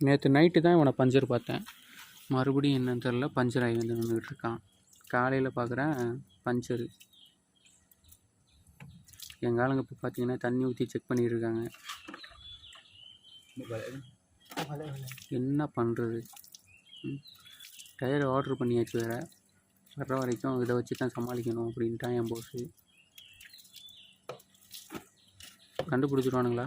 நேற்று நைட்டு தான் இவனை பஞ்சர் பார்த்தேன். மறுபடியும் என்னன்னு தெரில பஞ்சர் ஆகி வந்து நின்றுட்டு இருக்கான். காலையில் பார்க்குறேன் பஞ்சரு எங்கள் ஆளுங்க இப்போ பார்த்தீங்கன்னா தண்ணி ஊற்றி செக் பண்ணியிருக்காங்க என்ன பண்ணுறது டயர் ஆர்டர் பண்ணியாச்சு வேறு. வர்ற வரைக்கும் இதை வச்சு தான் சமாளிக்கணும் அப்படின்ட்டான் என் போஸு கண்டுபிடிச்சிருவானுங்களா?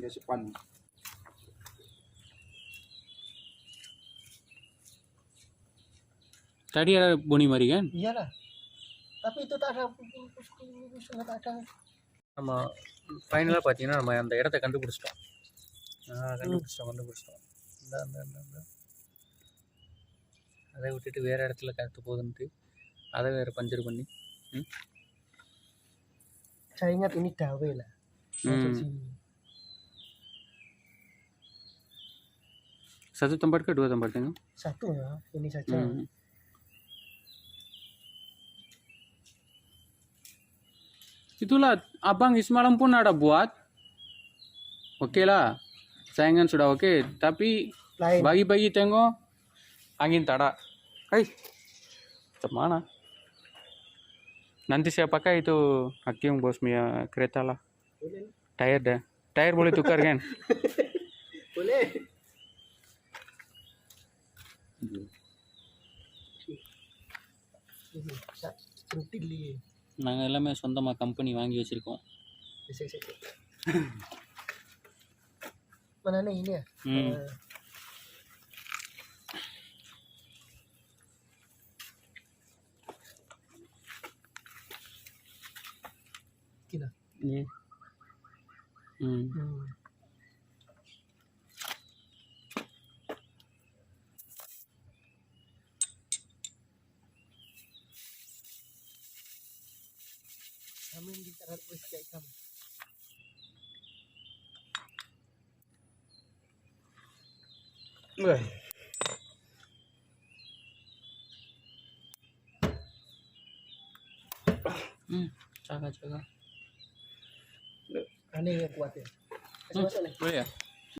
Dia sepan. tadi ada boni mari kan? Iyalah. Tapi itu tak ada tak ada. நம்ம ஃபைனலாக பார்த்தீங்கன்னா நம்ம அந்த இடத்த கண்டுபிடிச்சிட்டோம் கண்டுபிடிச்சிட்டோம் கண்டுபிடிச்சிட்டோம் இந்த இந்த அதை விட்டுட்டு வேறு இடத்துல கருத்து போகுதுன்ட்டு. அதை வேறு பஞ்சர் பண்ணி. ம் saya ingat ini dawe lah. Hmm. Satu tempat ke dua tempat tengok satu ya ini saja Hmm. Itulah abang semalam pun ada buat. Okey lah. Sayangan sudah okey. Tapi lain bagi-bagi tengok angin tak ada. Hai. Macam mana? Nanti saya pakai itu Hakim bos punya kereta lah. boleh Tayar dah. Tayar boleh tukar kan? boleh நாங்கள் எல்லாமே சொந்தமாக company வாங்கி வச்சுருக்கோம் ni ini ya ம் kami hindi tarap po siya ikam. Uy. Hmm, tsaka tsaka. Ano yung kuwate? Kasi hmm. masala. Oh, yeah.